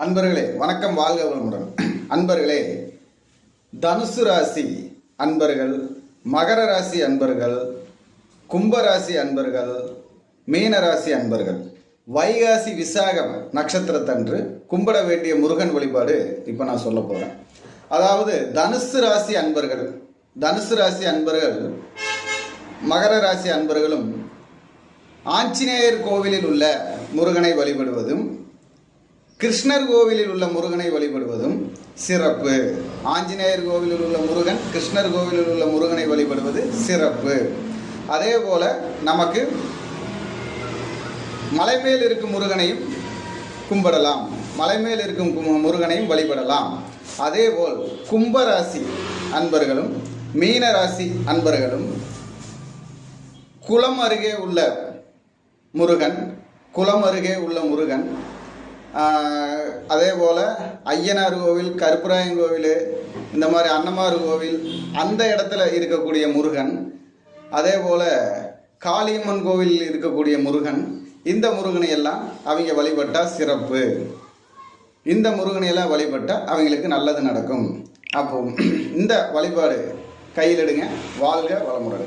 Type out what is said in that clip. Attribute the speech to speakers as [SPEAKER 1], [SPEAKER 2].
[SPEAKER 1] அன்பர்களே வணக்கம் வாழ்க வளமுடன். அன்பர்களே தனுசு ராசி அன்பர்கள் மகர ராசி அன்பர்கள் கும்பராசி அன்பர்கள் மீன ராசி அன்பர்கள் வைகாசி விசாகம் நட்சத்திரத்தன்று கும்பிட வேண்டிய முருகன் வழிபாடு இப்போ நான் சொல்ல போகிறேன் அதாவது தனுசு ராசி அன்பர்கள் தனுசு ராசி அன்பர்கள் மகர ராசி அன்பர்களும் ஆஞ்சநேயர் கோவிலில் உள்ள முருகனை வழிபடுவதும் கிருஷ்ணர் கோவிலில் உள்ள முருகனை வழிபடுவதும் சிறப்பு. ஆஞ்சநேயர் கோவிலில் உள்ள முருகன் கிருஷ்ணர் கோவிலில் உள்ள முருகனை வழிபடுவது சிறப்பு. அதே போல நமக்கு மலை மேல் இருக்கும் முருகனையும் கும்பிடலாம். மலை மேல் இருக்கும் முருகனையும் வழிபடலாம். அதேபோல் கும்பராசி அன்பர்களும் மீனராசி அன்பர்களும் குளம் அருகே உள்ள முருகன் குளம் அருகே உள்ள முருகன் அதே போல் ஐயனார் கோவில் கருப்பராயன் கோவில் இந்த மாதிரி அன்னமார் கோவில் அந்த இடத்துல இருக்கக்கூடிய முருகன் அதே போல் காளியம்மன் கோவில் இருக்கக்கூடிய முருகன் இந்த முருகனை எல்லாம் அவங்க வழிபட்டால் சிறப்பு. இந்த முருகனையெல்லாம் வழிபட்டால் அவங்களுக்கு நல்லது நடக்கும். அப்போ இந்த வழிபாடு கையில் எடுங்க வாழ்க வளமுறை